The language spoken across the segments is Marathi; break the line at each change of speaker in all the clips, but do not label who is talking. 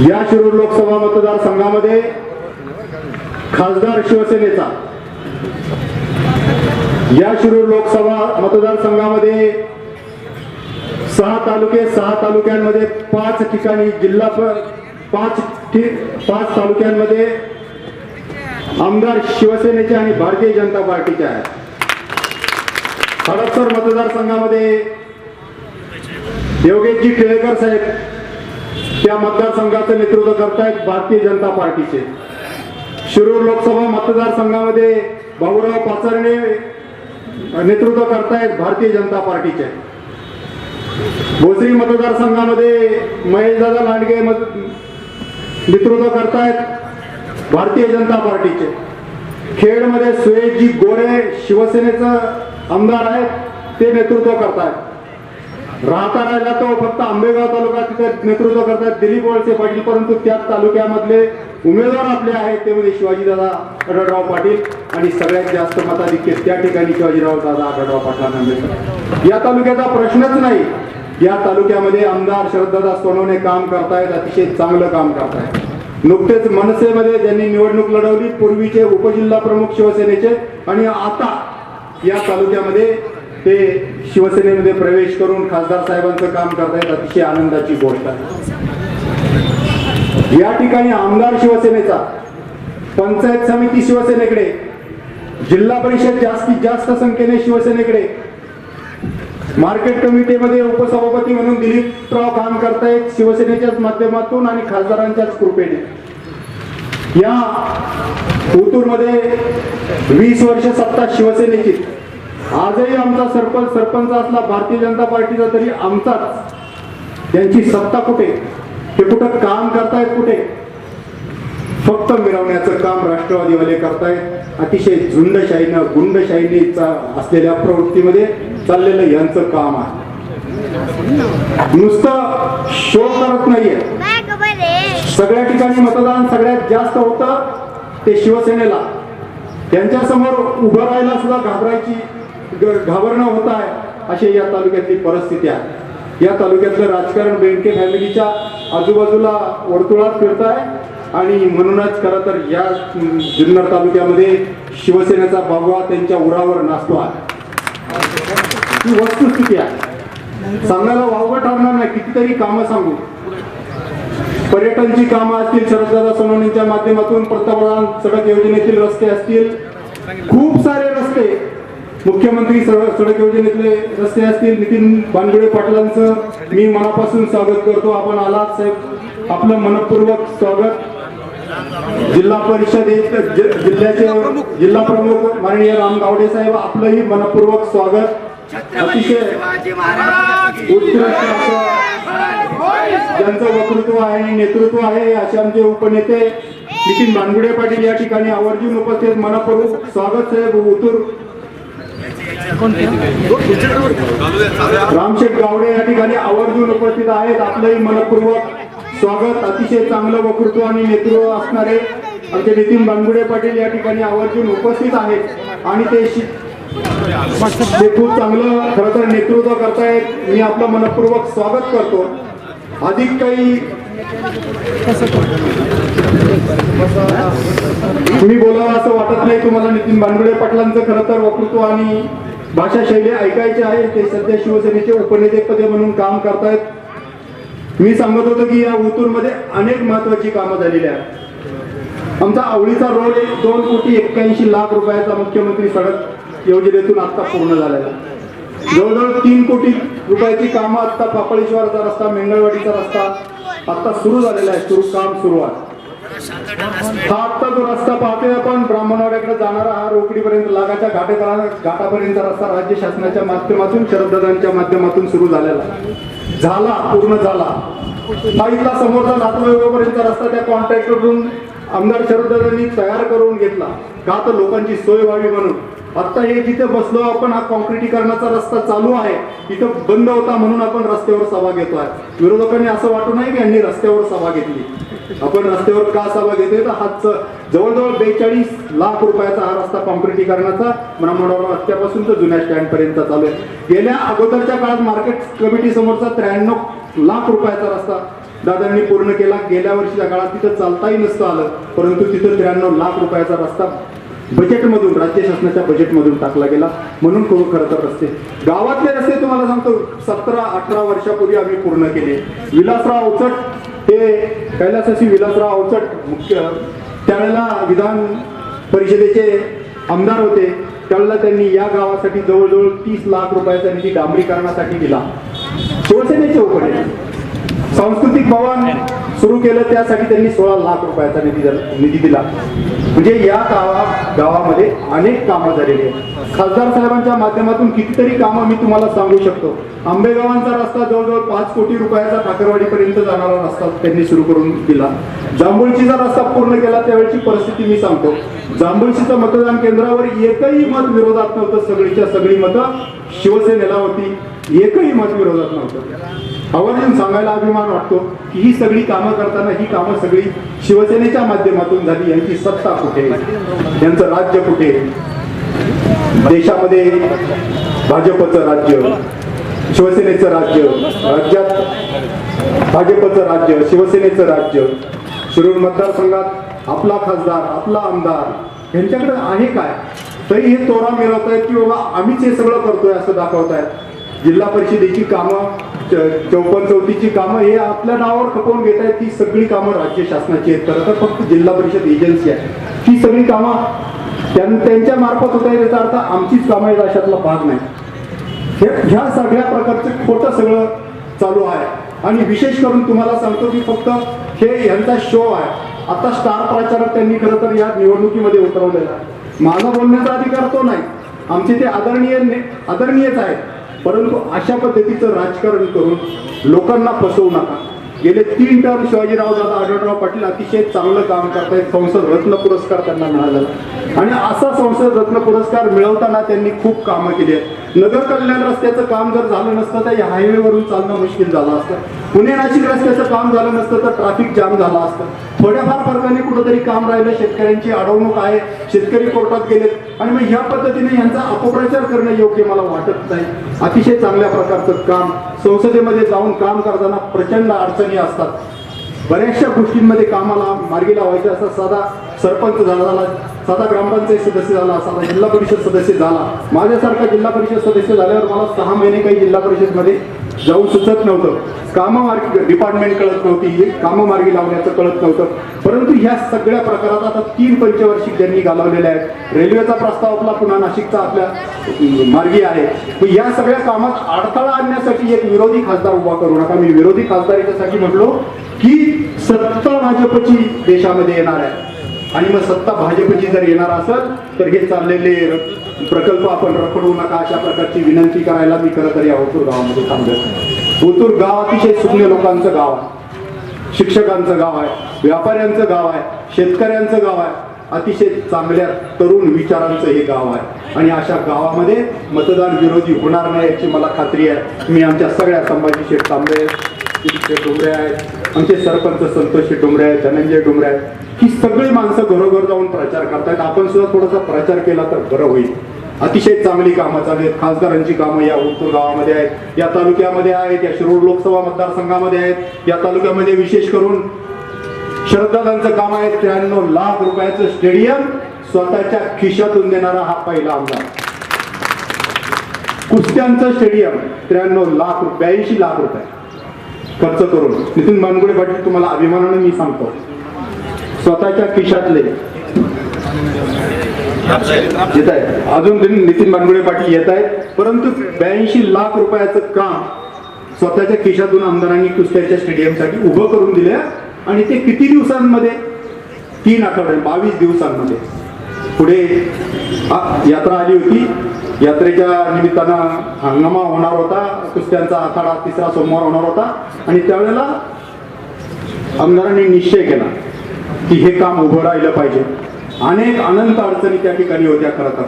या शिरूर लोकसभा मतदारसंघामध्ये खासदार शिवसेनेचा. या शिरूर लोकसभा मतदारसंघामध्ये सहा तालुके सहा तालुक्यांमध्ये पाच ठिकाणी जिल्हा पाच पाच तालुक्यांमध्ये आमदार शिवसेनेचे आणि भारतीय जनता पार्टीचे आहेत. हडपसर मतदारसंघामध्ये योगेशजी टिळेकर साहेब त्या मतदारसंघाचं नेतृत्व करतायत भारतीय जनता पार्टीचे. शिरूर लोकसभा मतदारसंघामध्ये भाऊराव पाचरणे नेतृत्व करतायत भारतीय जनता पार्टीचे. भोसरी मतदारसंघामध्ये महेशदादा लांडगे मत- नेतृत्व करतायत भारतीय जनता पार्टीचे. खेडमध्ये सुयेशजी गोरे शिवसेनेचं आमदार आहेत ते नेतृत्व करतायत राहता राहिला तो फक्त आंबेगाव तालुका तिथे नेतृत्व करतात दिलीप वळसे पाटील परंतु त्याच तालुक्यामधले उमेदवार आपले आहेत ते म्हणजे शिवाजीदादा आढळराव पाटील आणि सगळ्यात जास्त मताधिक्य त्या ठिकाणी शिवाजीराव दादा आढळराव पाटलांना मिळतात या तालुक्याचा प्रश्नच नाही. या तालुक्यामध्ये आमदार शरददादा सोनवणे काम करतायत अतिशय चांगलं काम करतायत. नुकतेच मनसेमध्ये ज्यांनी निवडणूक लढवली पूर्वीचे उपजिल्हा प्रमुख शिवसेनेचे आणि आता या तालुक्यामध्ये ते शिवसेनेमध्ये प्रवेश करून खासदार साहेबांचं काम करतायत अतिशय आनंदाची गोष्ट आहे. या ठिकाणी आमदार शिवसेनेचा पंचायत समिती शिवसेनेकडे जिल्हा परिषद जास्तीत जास्त संख्येने शिवसेनेकडे मार्केट कमिटीमध्ये उपसभापती म्हणून दिलीपराव काम करतायत शिवसेनेच्याच माध्यमातून आणि खासदारांच्याच कृपेने. या मध्ये वीस वर्ष सत्ता शिवसेनेची आजही आमचा सरपंच सरपंच असला भारतीय जनता पार्टीचा तरी आमचाच. त्यांची सत्ता कुठे? ते कुठं काम करतायत कुठे? फक्त मिरवण्याचं काम राष्ट्रवादीवाले करतायत. अतिशय झुंडशाहीनं गुंडशाहीने असलेल्या प्रवृत्तीमध्ये चाललेलं यांचं काम आहे. नुसतं शो करत नाहीये. सगळ्या ठिकाणी मतदान सगळ्यात जास्त होतं ते शिवसेनेला. त्यांच्यासमोर उभं राहायला सुद्धा घाबरायची घाबरणं होत आहे अशी या तालुक्यातली परिस्थिती आहे. या तालुक्यातलं राजकारण बेंडके फॅमिलीच्या आजूबाजूला वर्तुळात फिरत आहे आणि म्हणूनच खरं तर या जुन्नर तालुक्यामध्ये शिवसेनेचा भगवा त्यांच्या उरावर नाचतो आहे. ही वस्तुस्थिती आहे. सांगायला वावगं ठरणार नाही कितीतरी कामं सांगू. पर्यटनची कामं असतील शरददादा सोनवणींच्या माध्यमातून पंतप्रधान सडक योजनेतील रस्ते असतील. खूप सारे रस्ते मुख्यमंत्री सडक सडक योजनेतले रस्ते असतील नितीन बानगुडे पाटलांचं मी मनापासून स्वागत करतो. आपण आलात साहेब. आपलं मनपूर्वक स्वागत. जिल्हा परिषद जिल्ह्याचे जिल्हा प्रमुख माननीय राम गावडे साहेब आपलंही मनपूर्वक स्वागत. अतिशय उत्कृष्ट ज्यांचं वक्तृत्व आहे आणि नेतृत्व आहे असे आमचे उपनेते नितीन बानगुडे पाटील या ठिकाणी आवर्जून उपस्थित. मनपूर्वक स्वागत साहेब. उतूर रामशेठ गावडे या ठिकाणी आवर्जून उपस्थित आहेत. आपलंही मनपूर्वक स्वागत. अतिशय चांगलं वक्तृत्व आणि नेतृत्व असणारे आमचे नितीन बांगुडे पाटील या ठिकाणी आवर्जून उपस्थित आहेत. आणि ते ते खूप चांगलं खरं तर नेतृत्व करतायत. मी आपलं मनपूर्वक स्वागत करतो. अधिक काही तुम्ही बोलावं असं वाटत नाही. तुम्हाला नितीन बानगुडे पाटलांचं खरं तर वक्तृत्व आणि भाषा शैली ऐकायची आहे. ते सध्या शिवसेनेचे उपनेतेपदे म्हणून काम करतायत. मी सांगत होतो की या मध्ये अनेक महत्वाची कामं झालेली आहेत. आमचा आवडीचा रोड एक दोन कोटी एक्क्याऐंशी लाख रुपयाचा मुख्यमंत्री सडक योजनेतून आता पूर्ण झालेला जवळजवळ तीन कोटी रुपयाची कामं आता पापळेश्वरचा रस्ता मेंगळवाडीचा रस्ता आता सुरू झालेला आहे. सुरू काम सुरू आहे. हा आता जो रस्ता पाहतोय आपण ब्राह्मणवाड्याकडे जाणारा हा रोकडीपर्यंत लागाच्या घाटे घाटापर्यंत रस्ता राज्य शासनाच्या माध्यमातून शरददादांच्या माध्यमातून सुरू झालेला झाला पूर्ण झाला. हा इथला समोरचा नातवयोगापर्यंत रस्ता त्या कॉन्ट्रॅक्टरकडून आमदार शरददादांनी तयार करून घेतला. का तर लोकांची सोय व्हावी म्हणून. आता हे जिथे बसलो आपण हा कॉन्क्रिटीकरणाचा रस्ता चालू आहे. इथं बंद होता म्हणून आपण रस्त्यावर सभा आहे विरोधकांनी असं वाटू नाही की यांनी रस्त्यावर सभा घेतली. आपण रस्त्यावर का सभा घेतोय? तर हाच जवळजवळ बेचाळीस लाख रुपयाचा हा रस्ता कॉन्क्रिटीकरणाचा ब्राह्मणवाडा रस्त्यापासून तर जुन्या स्टँड पर्यंत चालू आहे. गेल्या अगोदरच्या काळात मार्केट कमिटी समोरचा त्र्याण्णव लाख रुपयाचा रस्ता दादांनी पूर्ण केला. गेल्या वर्षीच्या काळात तिथं चालताही नसतं आलं परंतु तिथं त्र्याण्णव लाख रुपयाचा रस्ता बजेटमधून राज्य शासनाच्या बजेटमधून टाकला गेला. म्हणून करू खरं तर रस्ते. गावातले रस्ते तुम्हाला सांगतो सतरा अठरा वर्षापूर्वी आम्ही पूर्ण केले. विलासराव अवचट हे कैलासाची विलासराव अवचट मुख्य त्यावेळेला विधान परिषदेचे आमदार होते. त्यावेळेला त्यांनी या गावासाठी जवळजवळ तीस लाख रुपयाचा निधी डांबरीकरणासाठी दिला. शिवसेनेचे उकडे सांस्कृतिक भवन सुरू केलं त्यासाठी त्यांनी सोळा लाख रुपयाचा निधी दिला- निधी दिला. म्हणजे या गावा गावामध्ये अनेक कामं झालेली आहेत. खासदार साहेबांच्या माध्यमातून कितीतरी कामं मी तुम्हाला सांगू शकतो. आंबेगावांचा रस्ता जवळजवळ पाच कोटी रुपयाचा ठाकरवाडीपर्यंत जाणारा रस्ता त्यांनी सुरू करून दिला. जांभूळशीचा रस्ता पूर्ण केला त्यावेळची परिस्थिती मी सांगतो. जांभूळशीचं मतदान केंद्रावर एकही मत विरोधात नव्हतं. सगळीच्या सगळी मतं शिवसेनेला होती. एकही मत विरोधात नव्हतं. आवर्जून सांगायला अभिमान वाटतो की ही सगळी कामं करताना ही कामं सगळी शिवसेनेच्या माध्यमातून झाली. यांची सत्ता कुठे? यांचं राज्य कुठे? देशामध्ये भाजपचं राज्य शिवसेनेचं राज्य राज्यात भाजपचं राज्य शिवसेनेचं राज्य. शिरूर मतदारसंघात आपला खासदार आपला आमदार यांच्याकडे आहे काय? तरी हे तोरा मिळवतायत की बाबा आम्हीच हे सगळं करतोय असं दाखवतायत. जिल्हा परिषदेची कामं च- चौपन्न चौथीची कामं हे आपल्या नावावर खपवून घेत आहेत. ती सगळी कामं राज्य शासनाची आहेत. खरं तर फक्त जिल्हा परिषद एजन्सी आहे. ती सगळी कामं त्यां- त्यांच्या मार्फत होत आहे याचा अर्थ आमचीच कामं आहेत अशातला भाग नाही. हे- ह्या सगळ्या प्रकारचं खोटं सगळं चालू आहे. आणि विशेष करून तुम्हाला सांगतो की फक्त हे यांचा शो आहे. आता स्टार प्रचारक त्यांनी खरं तर या निवडणुकीमध्ये उतरवलेला आहे. माझा बोलण्याचा अधिकार तो नाही. आमचे ते आदरणीय आदरणीयच आहेत. परंतु अशा पद्धतीचं राजकारण करून लोकांना फसवू नका. गेले तीन टर्म शिवाजीराव दादा आढळराव पाटील अतिशय चांगलं काम करतायत. संसद रत्न पुरस्कार त्यांना मिळाला. आणि असा संसद रत्न पुरस्कार मिळवताना त्यांनी खूप कामं केली आहेत. नगर कल्याण रस्त्याचं काम जर झालं नसतं तर या हायवेवरून चालणं मुश्किल झालं असतं. पुणे नाशिक रस्त्याचं काम झालं नसतं तर ट्रॅफिक जाम झालं असतं. थोड्याफार फरकाने कुठंतरी काम राहिलं शेतकऱ्यांची अडवणूक आहे शेतकरी कोर्टात गेलेत. आणि मग ह्या पद्धतीने यांचा अपप्रचार करणं योग्य मला वाटत नाही. अतिशय चांगल्या प्रकारचं काम संसदेमध्ये जाऊन काम करताना प्रचंड अडचणी असतात. बऱ्याचशा गोष्टींमध्ये कामाला मार्गी लावायचे असा साधा सरपंच झाला झाला साधा ग्रामपंचायत सदस्य झाला साधा जिल्हा परिषद सदस्य झाला. माझ्यासारखा जिल्हा परिषद सदस्य झाल्यावर मला सहा महिने काही जिल्हा परिषदमध्ये जाऊन सुचत नव्हतं. काममार्ग डिपार्टमेंट कळत नव्हती कामं मार्गी लावण्याचं कळत नव्हतं. परंतु ह्या सगळ्या प्रकारात आता तीन पंचवार्षिक ज्यांनी घालवलेल्या आहेत रेल्वेचा प्रस्ताव आपला पुन्हा नाशिकचा आपल्या मार्गी आहे. मग या सगळ्या कामात अडथळा आणण्यासाठी एक विरोधी खासदार उभा करू नका. मी विरोधी खासदार याच्यासाठी म्हटलो की सत्ता भाजपची देशामध्ये येणार आहे. आणि मग सत्ता भाजपची जर येणार असेल तर हे चाललेले प्रकल्प आपण रखडवू नका. अशा प्रकारची विनंती करायला मी खरं तर या ओतूर गावामध्ये थांबलो ओतूर गाव अतिशय सुज्ञ लोकांचं गाव आहे. शिक्षकांचं गाव आहे. व्यापाऱ्यांचं गाव आहे. शेतकऱ्यांचं गाव आहे. अतिशय चांगल्या तरुण विचारांचं हे गाव आहे. आणि अशा गावामध्ये मतदान विरोधी होणार नाही याची मला खात्री आहे. मी आमच्या सगळ्या संभाजी शेठ तांबे शेठ डोंगरे आहेत. आमचे सरपंच संतोष डुमरे डोंगरे आहेत धनंजय डोंगरे आहेत ही सगळी माणसं घरोघर जाऊन प्रचार करतायत. आपण सुद्धा थोडासा प्रचार केला तर बरं होईल. अतिशय चांगली कामं चालू आहेत. खासदारांची कामं या उत्तूर गावामध्ये आहेत या तालुक्यामध्ये आहेत या शिरूर लोकसभा मतदारसंघामध्ये आहेत या तालुक्यामध्ये विशेष करून शरदादांचं काम आहे त्र्याण्णव लाख रुपयाचं स्टेडियम स्वतःच्या खिशातून देणारा हा पहिला आमदार. कुस्त्यांचं स्टेडियम त्र्याण्णव लाख ब्याऐंशी लाख रुपये. खर्च करून. नितीन मानगुडे पाटील तुम्हाला अभिमानाने मी सांगतो. स्वतःच्या खिशातले. येत आहे अजून तरी नितीन मानगुडे पाटील येत आहेत. परंतु ब्याऐंशी लाख रुपयाचं काम स्वतःच्या खिशातून आमदारांनी कुस्त्याच्या स्टेडियमसाठी उभं करून दिलं आणि ते किती दिवसांमध्ये? तीन आठवडे बावीस दिवसांमध्ये. पुढे यात्रा आली होती. यात्रेच्या निमित्तानं हंगामा होणार होता कुस्त्यांचा आखाडा तिसरा सोमवार होणार होता आणि त्यावेळेला आमदारांनी निश्चय केला की हे काम उभं राहिलं पाहिजे. अनेक अनंत अडचणी त्या ठिकाणी होत्या खरं तर.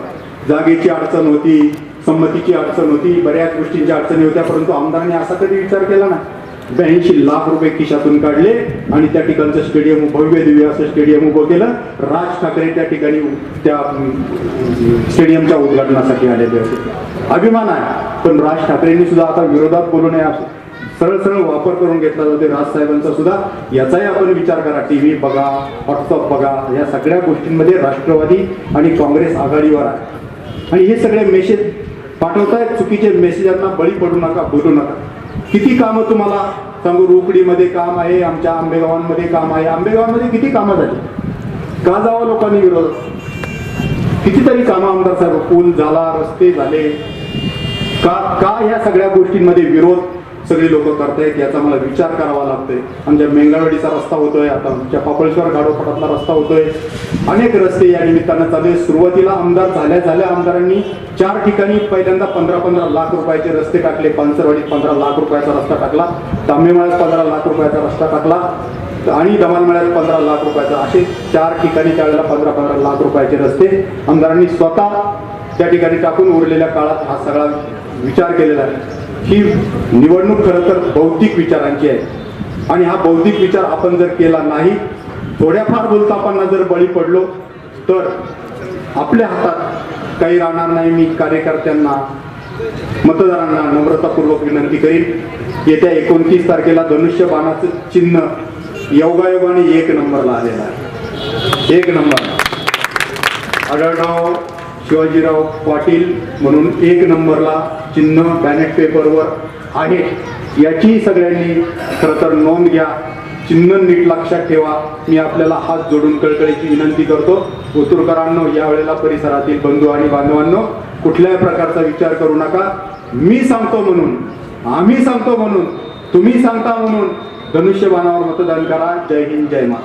जागेची अडचण होती संमतीची अडचण होती बऱ्याच गोष्टींच्या अडचणी होत्या परंतु आमदारांनी असा कधी विचार केला ना ब्याऐंशी लाख रुपये खिशातून काढले आणि त्या ठिकाणचं स्टेडियम भव्य दिव्य असं स्टेडियम उभं केलं. राज ठाकरे त्या ठिकाणी त्या स्टेडियमच्या उद्घाटनासाठी आलेले होते. अभिमान आहे पण राज ठाकरेंनी सुद्धा आता विरोधात बोलू नये असं. सरळ सरळ वापर करून घेतला जातो राजसाहेबांचा सुद्धा. याचाही आपण विचार करा. टीव्ही बघा व्हॉट्सअप बघा या सगळ्या गोष्टींमध्ये राष्ट्रवादी आणि काँग्रेस आघाडीवर आहे. आणि हे सगळे मेसेज पाठवतायत. चुकीचे मेसेजांना बळी पडू नका बोलू नका. किती कामं तुम्हाला सांगू? रोकडीमध्ये काम आहे आमच्या आंबेगावांमध्ये काम आहे. आंबेगावांमध्ये किती कामं झाली? का जावं लोकांनी विरोध? कितीतरी कामं आमदार साहेब पूल झाला रस्ते झाले. का का ह्या सगळ्या गोष्टींमध्ये विरोध सगळी लोक करतायत याचा मला विचार करावा लागतोय. आमच्या मेंगाळवाडीचा रस्ता होतोय आता आमच्या पापळेश्वर गाडोपाटातला रस्ता होतोय. अनेक रस्ते या निमित्तानं चालू आहे सुरुवातीला आमदार झाल्या झाल्या आमदारांनी चार ठिकाणी पहिल्यांदा पंधरा पंधरा लाख रुपयाचे रस्ते टाकले. पानसरवाडीत पंधरा लाख रुपयाचा रस्ता टाकला. तांबेमाळ्यात पंधरा लाख रुपयाचा रस्ता टाकला. आणि दमालमेळ्यात पंधरा लाख रुपयाचा. असे चार ठिकाणी त्यावेळेला पंधरा पंधरा लाख रुपयाचे रस्ते आमदारांनी स्वतः त्या ठिकाणी टाकून उरलेल्या काळात हा सगळा विचार केलेला आहे. ही निवडणूक खरं तर बौद्धिक विचारांची आहे. आणि हा बौद्धिक विचार आपण जर केला नाही थोड्याफार बोलतापांना जर बळी पडलो तर आपल्या हातात काही राहणार नाही. मी कार्यकर्त्यांना मतदारांना नम्रतापूर्वक विनंती करीन. येत्या एकोणतीस तारखेला धनुष्यबाणाचं चिन्ह योगायोगाने एक नंबरला आलेला आहे. एक नंबर. आढळराव शिवाजीराव पाटील म्हणून एक नंबरला चिन्ह बॅलेट पेपरवर आहे. याची सगळ्यांनी खरं तर नोंद घ्या. चिन्ह नीट लक्षात ठेवा. मी आपल्याला हात जोडून कळकळीची विनंती करतो. ओतुरकरांनो यावेळेला परिसरातील बंधू आणि बांधवांनो कुठल्याही प्रकारचा विचार करू नका. मी सांगतो म्हणून आम्ही सांगतो म्हणून तुम्ही सांगता म्हणून धनुष्यबाणावर मतदान करा. जय हिंद जय मा